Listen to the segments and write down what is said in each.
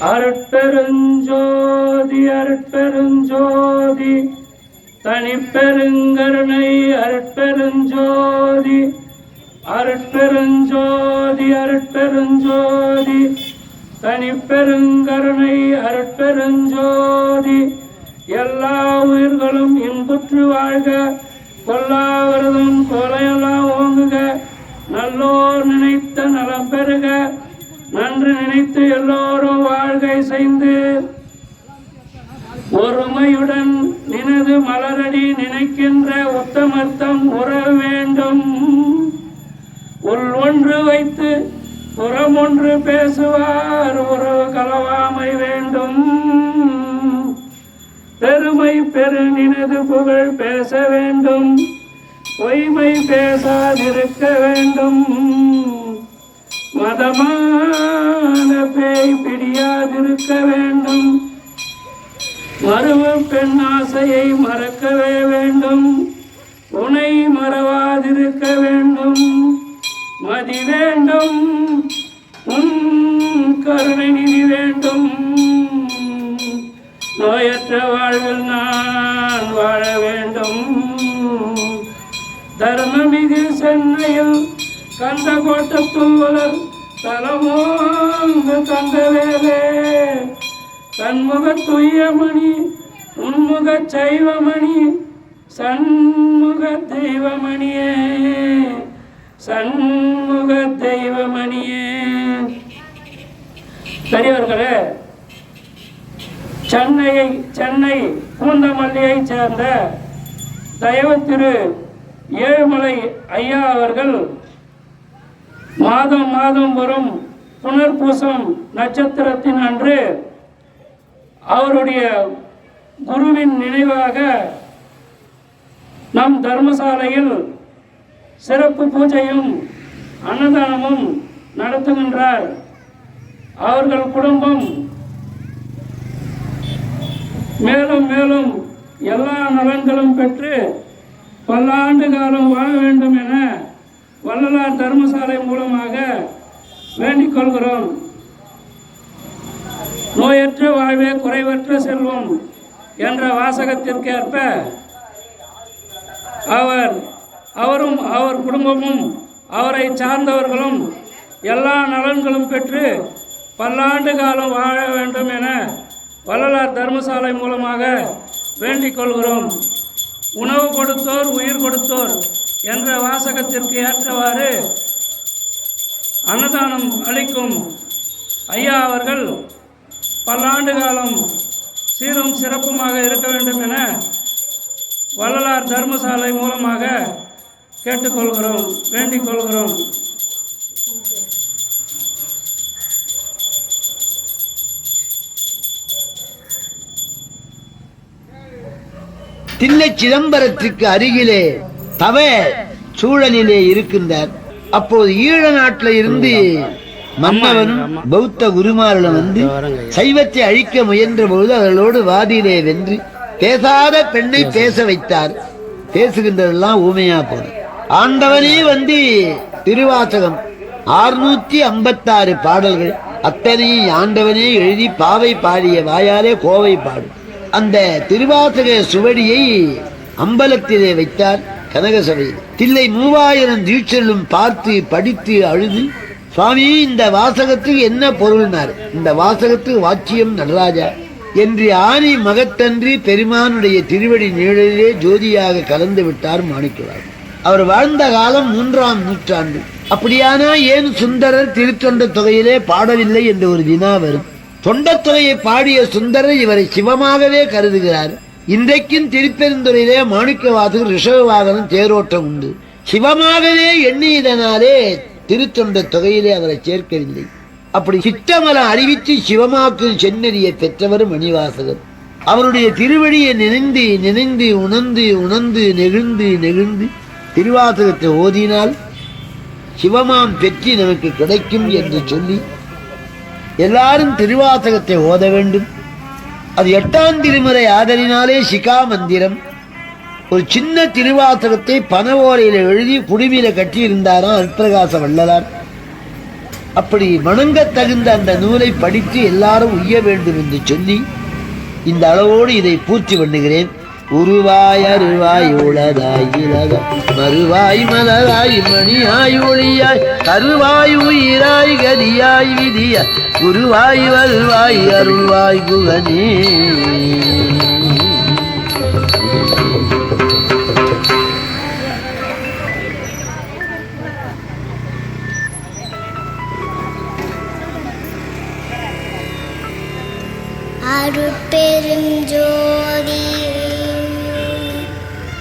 அருட்பெருஞ்சோதி அருட்பெருஞ்சோதி. தனிப்பெருங்கருணை அருட்பெருஞ்சோதி. அருட்பெருஞ்சோதி அருட்பெருஞ்சோதி. தனிப்பெருங்கருணை அருட்பெருஞ்சோதி. எல்லா உயிர்களும் இன்புற்று வாழ்க. கொல்லாவிரதம் கொலையெல்லாம் ஓங்குக. நல்லோர் நினைத்த நலம் பெறுக. நன்று நினைத்து எல்லோரும் வாழ்கை செய்து ஒருமையுடன் நினது மலரடி நினைக்கின்ற உத்தமர்த்தம் உற வேண்டும். உள் ஒன்று வைத்து புறமொன்று பேசுவார் உறவு கலவாமை வேண்டும். பெருமை பெரு நினது புகழ் பேச வேண்டும். பொய்மை பேசாதிருக்க வேண்டும். மதமான பேய் பிடியாதிருக்க வேண்டும். மருவ பெண் ஆசையை மறக்கவே வேண்டும். உனை மறவாதிருக்க வேண்டும். மதி வேண்டும். உன் கருணை நிதி வேண்டும். நோயற்ற வாழ்வில் நான் வாழ வேண்டும். தர்மமிகு சென்னையில் கந்த கோட்டத்துள்ளர் தலமோந்து தந்தவேலே தன்முக துய்யமணி உன்முக சைவமணி சண்முக தெய்வமணியே சண்முக தெய்வமணியே. பெரியவர்களே சென்னையை சென்னை பூந்தமல்லியைச் சேர்ந்த தயவு திரு ஏழுமலை ஐயா அவர்கள் மாதம் மாதம் வரும் புனர்பூசம் நட்சத்திரத்தின் அன்று அவருடைய குருவின் நினைவாக நம் தர்மசாலையில் சிறப்பு பூஜையும் அன்னதானமும் நடத்துகின்றார். அவர்கள் குடும்பம் மேலும் மேலும் எல்லா நலன்களும் பெற்று பல்லாண்டு காலம் வாழ வேண்டும் என வள்ளலார் தர்மசாலை மூலமாக வேண்டிக் கொள்கிறோம். நோயற்ற வாழ்வே குறைவற்ற செல்வம் என்ற வாசகத்திற்கேற்ப அவர் அவரும் அவர் குடும்பமும் அவரை சார்ந்தவர்களும் எல்லா நலன்களும் பெற்று பல்லாண்டு காலம் வாழ வேண்டும் என வள்ளலார் தர்மசாலை மூலமாக வேண்டிக் கொள்கிறோம். உணவு கொடுத்தோர் உயிர் கொடுத்தோர் என்ற வாசகத்திற்கு ஏற்றவாறு அன்னதானம் அளிக்கும் ஐயா அவர்கள் பல்லாண்டு காலம் சீரும் சிறப்புமாக இருக்க வேண்டும் என வள்ளலார் தர்மசாலை மூலமாக கேட்டுக்கொள்கிறோம் வேண்டிக் கொள்கிறோம். தில்லை சிதம்பரத்திற்கு அருகிலே தவ சூழலிலே இருக்கின்றார். அப்போது ஈழ நாட்டில இருந்து மன்னவனும் பௌத்த குருமார்களும் வந்து சைவத்தை அழிக்க முயன்ற பொழுது அவர்களோடு வாதியிலே வென்று பேசாத பெண்ணை பேச. வைத்தார். பேசுகின்றதெல்லாம் ஊமையா போதும் ஆண்டவனே வந்து திருவாசகம் ஆறுநூத்தி ஐம்பத்தாறு பாடல்கள் அத்தனையும் ஆண்டவனே எழுதி பாவை பாடிய வாயாலே கோவை பாடும். அந்த திருவாசக சுவடியை அம்பலத்திலே வைத்தார். கனகசபையில் தில்லை மூவாயிரம் தீட்சலும் பார்த்து படித்து அழுது சுவாமி இந்த வாசகத்துக்கு என்ன பொருள்னார்? இந்த வாசகத்துக்கு வாக்கியம் நடராஜா. என்று ஆணி மகத்தன்றி பெருமானுடைய திருவடி நிழலிலே ஜோதியாக கலந்து விட்டார் மாணிக்கவார் அவர் வாழ்ந்த காலம் மூன்றாம் நூற்றாண்டு. அப்படியானா ஏன் சுந்தரர் திருத்தொண்ட தொகையிலே பாடவில்லை? என்று ஒரு வினா வரும். தொண்டத் தொகையை பாடிய சுந்தரர் இவரை சிவமாகவே கருதுகிறார். இன்றைக்கும் திருப்பெருந்துறையிலே மாணிக்கவாசகர் ரிஷபவாகனம் தேரோட்டம் உண்டு. சிவமாகவே எண்ணியதனாலே திருத்தொண்ட தொகையிலே அவரை சேர்க்கவில்லை. அப்படி சித்தமலை அறிவித்து சிவமாக்கும் சென்னறியை பெற்றவர் மணிவாசகர். அவருடைய திருவழியை நினைந்து நினைந்து உணர்ந்து உணர்ந்து நெகிழ்ந்து நெகிழ்ந்து திருவாசகத்தை ஓதினால் சிவமாம் பெற்றி நமக்கு கிடைக்கும் என்று சொல்லி எல்லாரும் திருவாசகத்தை ஓத வேண்டும். அது எட்டாம் திருமுறை ஆதலினாலே சிகா மந்திரம். ஒரு சின்ன திருவாசகத்தை பன எழுதி குடுமியில கட்டி இருந்தாராம் அற்பிரகாச வள்ளலார். அப்படி வணங்கத் தகுந்த அந்த நூலை படித்து எல்லாரும் உய்ய வேண்டும் என்று சொல்லி இந்த அளவோடு இதை பூர்த்தி பண்ணுகிறேன். உருவாய் அருவாய் உளதாய் இலக மறுவாய் மலராய் மணியாய் ஒளியாய். கருவாய் உயிராய் கதியாய் விதியாய் குருவாய் வருவாய் அருள்வாய் குகனே. அருட்பெருஞ்சோதி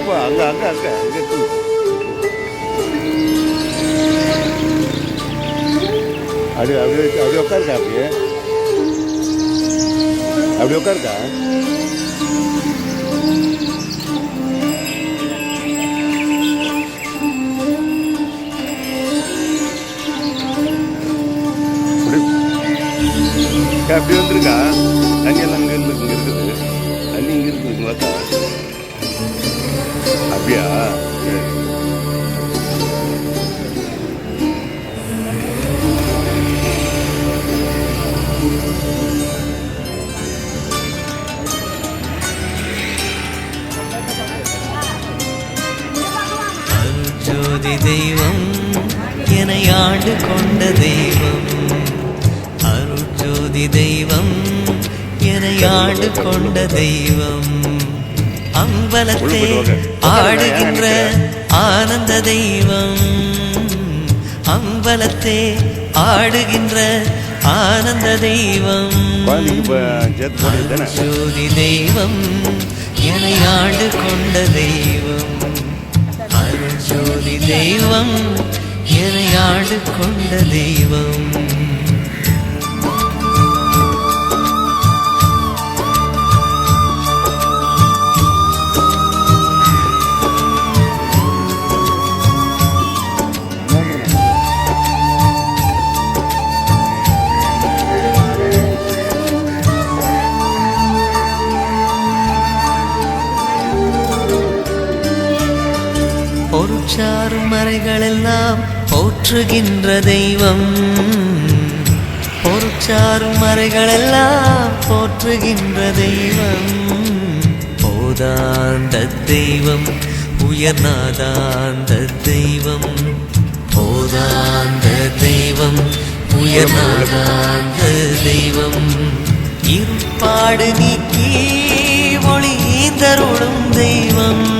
போ போ போ அங்க அங்க அங்க அங்க இருக்கு. அப்படி அப்படி அப்படி உட்காருக்கா அப்படியே? அப்படி உட்காருக்கா? அப்படி. அப்படி வந்துருக்கா? தண்ணி எல்லாம் அப்படியா ஜோதி தெய்வம் என ஆண்டு கொண்ட தெய்வம். அருட்ஜோதி தெய்வம் என ஆண்டு கொண்ட தெய்வம். அம்பலத்தை ஆடுகின்ற ஆனந்த தெய்வம். அம்பலத்தை ஆடுகின்ற ஆனந்த தெய்வம். ஜோதி தெய்வம் என்னை ஆண்டு கொண்ட தெய்வம். அருள் ஜோதி தெய்வம் என்னை ஆண்டு கொண்ட தெய்வம். பொருட்சாரும் போற்றுகின்ற தெய்வம். பொருட்சாரும் போற்றுகின்ற தெய்வம். போதாந்த தெய்வம் உயர்நாதாந்த தெய்வம். போதாந்த தெய்வம் உயர்நாதாந்த தெய்வம். இருப்பாடு நீக்கி ஒளி தருளும் தெய்வம்.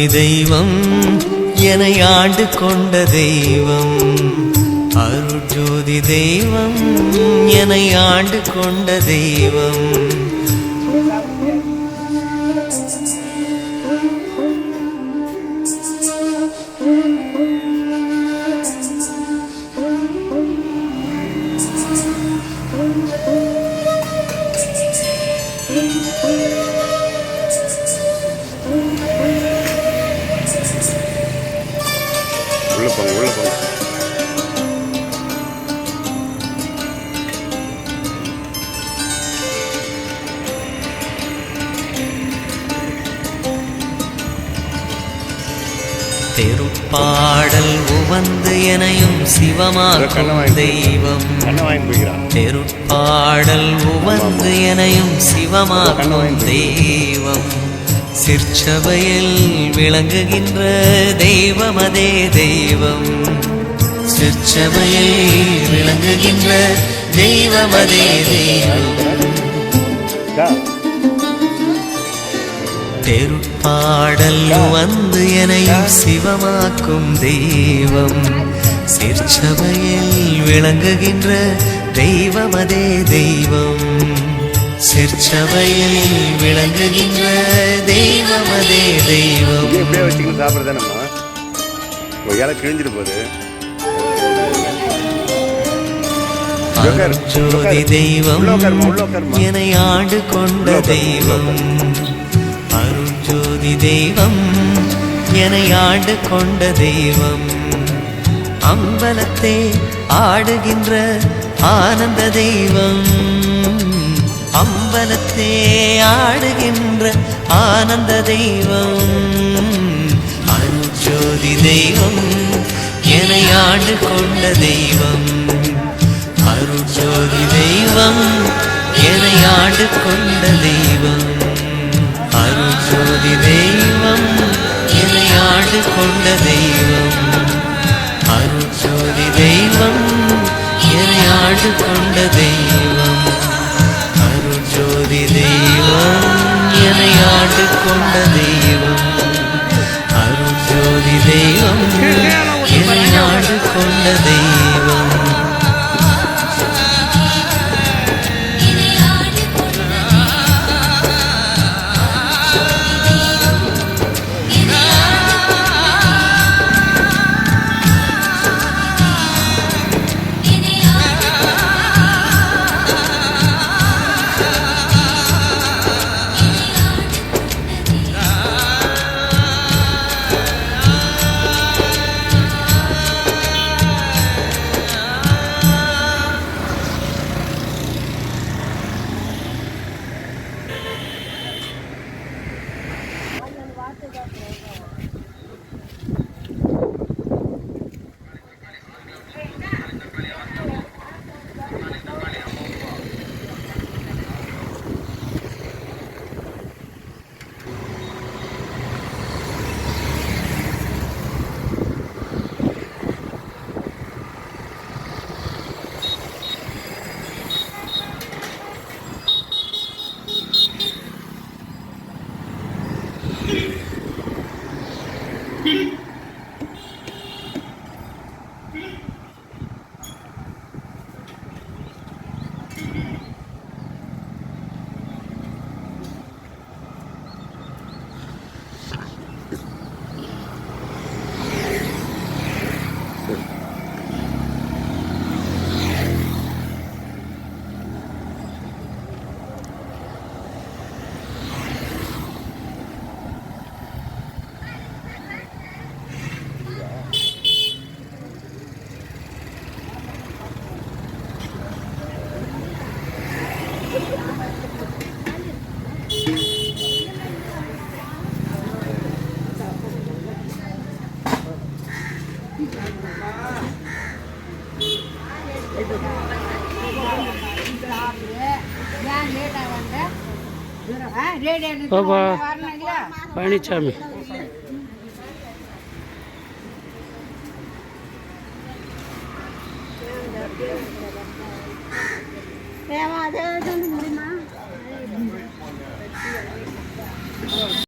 ஆதி தெய்வம் என ஆண்டு கொண்ட தெய்வம். அருட்ஜோதி தெய்வம் என ஆண்டு கொண்ட தெய்வம். உள்ளே போங்க உள்ளே போங்க. தெருப்பாடல் உவந்து எனையும் சிவமாக்கும் தெய்வம். தெருப்பாடல் உவந்து எனையும் சிவமாக்கும் தெய்வம். சிற்சபையில் விளங்குகின்ற தெய்வம் அதே தெய்வம். சிற்சபையில் விளங்குகின்ற தெய்வம் அதே தெய்வம். தெருப்பாடல் வந்து எனையும் சிவமாக்கும் தெய்வம். சிற்சபையில் விளங்குகின்ற தெய்வம் அதே தெய்வம். சிற்சபையில் விளங்குகின்ற தெய்வம் அதே தெய்வம். இங்கே இப்படியே வச்சுக்கிட்டு சாப்பிட்றதானம்மா ஒரு இலை கிழிஞ்சிட்டு போகுது அருட்ஜோதி தெய்வம். என்னை ஆண்டு கொண்ட தெய்வம். அருட்ஜோதி தெய்வம் என்னை ஆண்டு கொண்ட தெய்வம். அம்பலத்தே ஆடுகின்ற ஆனந்த தெய்வம். அம்பலத்தே ஆடுகின்ற ஆனந்த தெய்வம் அருட்ஜோதி தெய்வம் என ஆண்டு கொண்ட தெய்வம். அருட்ஜோதி தெய்வம் என ஆண்டு கொண்ட தெய்வம். அருட்ஜோதி தெய்வம் என ஆண்டு கொண்ட தெய்வம். அருட்ஜோதி தெய்வம் என ஆண்டு பாப்பா பழனிசாமி ஏமா